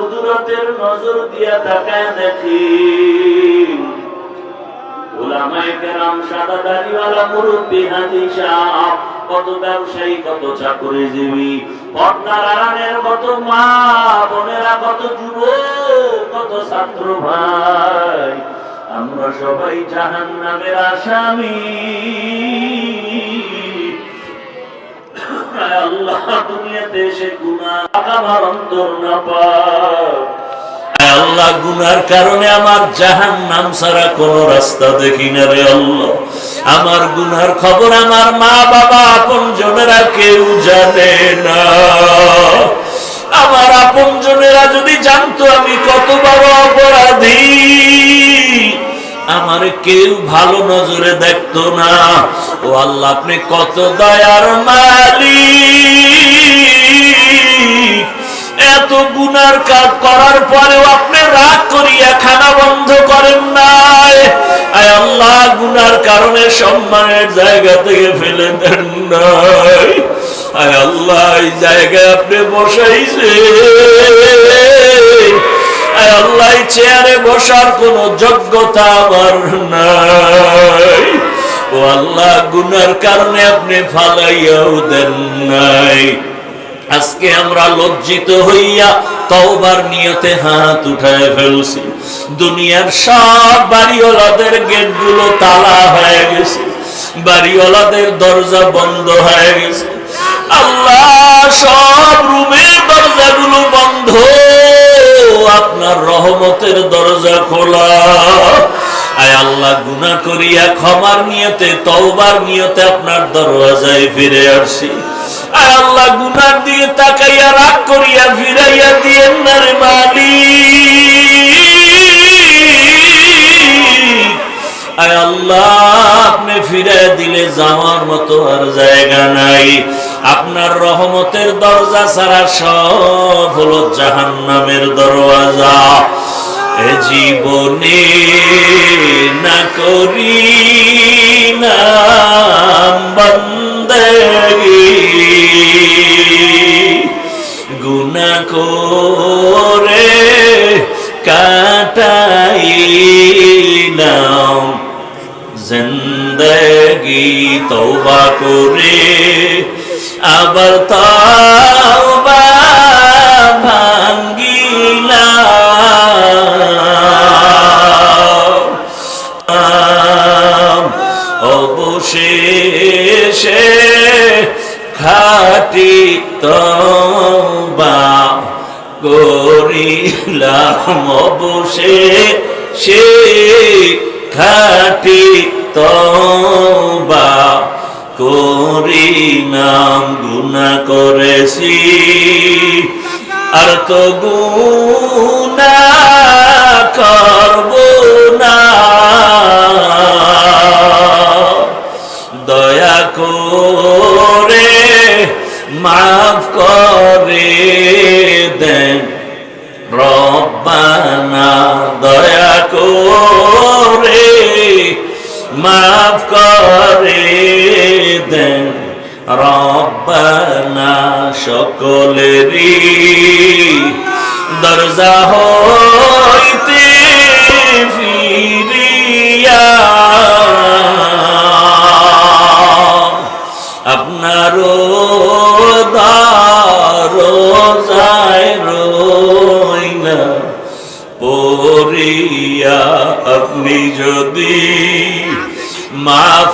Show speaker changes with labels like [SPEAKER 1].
[SPEAKER 1] কুদরতের নজর দিয়া তাকায় দেখি। কত ব্যবসায়ী, কত চাকরিজীবী। কত মা, বোনেরা, কত যুবক, কত ছাত্র ভাই। আমরা সবাই জাহান নামের আসামি। আল্লাহ, গুনার কারণে আমার জাহান নাম ছাড়া কোন রাস্তা দেখি না রে আমার গুনার খবর আমার মা বাবা আপন জনেরা কেউ জানে না। আমার আপন জনেরা যদি জানতো আমি কত বড় অপরাধী। আমার কেউ ভালো নজরে দেখতো না। ও আল্লাহ, আপনি কত দয়ার মালিক। গুনার কাজ করার পরেও আপনি রাগ করিয়া খানা বন্ধ করেন নাই। আল্লাহ, গুনার কারণে সম্মানের জায়গা থেকে ফেলে দেন নাই। আল্লাহ, এই জায়গায় আপনি বসাইছে আল্লাহ চেয়ারে বসার কোন যোগ্যতা আমার নাই। ও আল্লাহ, গুনার কারণে আপনি ফালাইয়াও দেন নাই। আজকে আমরা লজ্জিত হইয়া তওবার নিয়তে হাত উঠায় ফেলছি। দুনিয়ার সব বাড়িওয়ালাদের গেটগুলো তালা হয়ে গেছে। বাড়িওয়ালাদের দরজা বন্ধ হয়ে গেছে। আল্লাহ, সব রুমের দরজাগুলো বন্ধ। আপনার রহমতের দরজা খোলা। আয় আল্লাহ, গুনাহ করিয়া ক্ষমার নিয়তে, তওবার নিয়তে আপনার দরওয়াজায় ফিরে আসছি। আল্লাহ গুনার দিয়ে তাকাইয়া রাগ করিয়া ফিরাইয়া দিয়েন না মালিক। আয় আল্লাহ, আপনি ফিরে দিলে যাওয়ার মতো আর জায়গা নাই। আপনার রহমতের দরজা ছাড়া সব হলো জাহান্নামের দরওয়াজা। এ জীবনে না করি নাম বন্দগি। জিন্দগি তওবা করে আবার তওবা অবশেষে খাটি তবা করিলাম। অবশেষে খাটি তবা করি নাম গুণা করেছি। আর তো গুণা করব না। দয়া করে মাফ করে দেন রব্বানা। দয়া করে রব্বানা সকলেরই দরজা হইতে ফিরিয়া। আপনারও দরজায় রইনা আপনি যদি মাফ